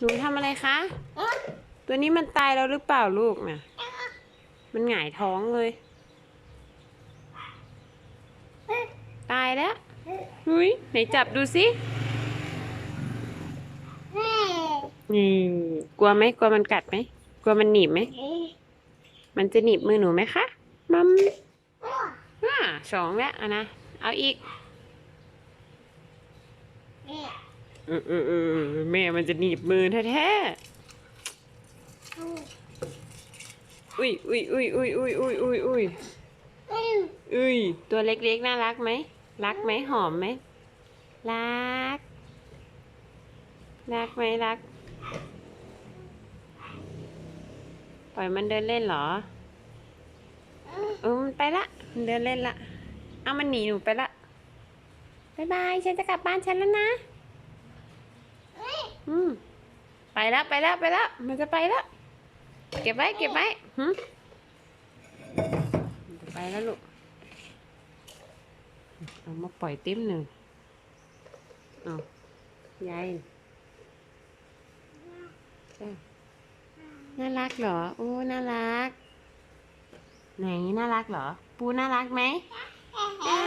หนูทำอะไรคะ ตัวนี้มันตายแล้วหรือเปล่าลูกน่ะ มันหงายท้องเลย ตายแล้วหุยไหนจับดูสินี่กลัวไหมกลัวมันกัดไหมกลัวมันหนีบไหม มันจะหนีบมือหนูไหมคะ มัมอ่าสองแล้วอะนะ เอาอีกเออ เออเออเออแม่มันจะหนีบมือแท้ๆ อุ้ยอุ้ยอุ้ยอุ้ยอุ้ยอุ้ยอุ้ยอุ้ยอุ้ยตัวเล็กๆ น่ารักไหม รักไหมหอมไหม รัก รักไหมรัก ปล่อยมันเดินเล่นเหรอเออมันไปละ มันเดินเล่นละ เอามันหนีหนูไปละบายบาย ฉันจะกลับบ้านฉันแล้วนะ อืมไปแล้วไปแล้วไปแล้ว มันจะไปแล้ว เก็บไว้เก็บไว้หึมันจะไปแล้วลูก เอามาปล่อยติ้มหนึ่งเอายายเอ้ยน่ารักเหรอโอ้น่ารัก ไหนน่ารักเหรอ ปูน่ารักไหมจ้า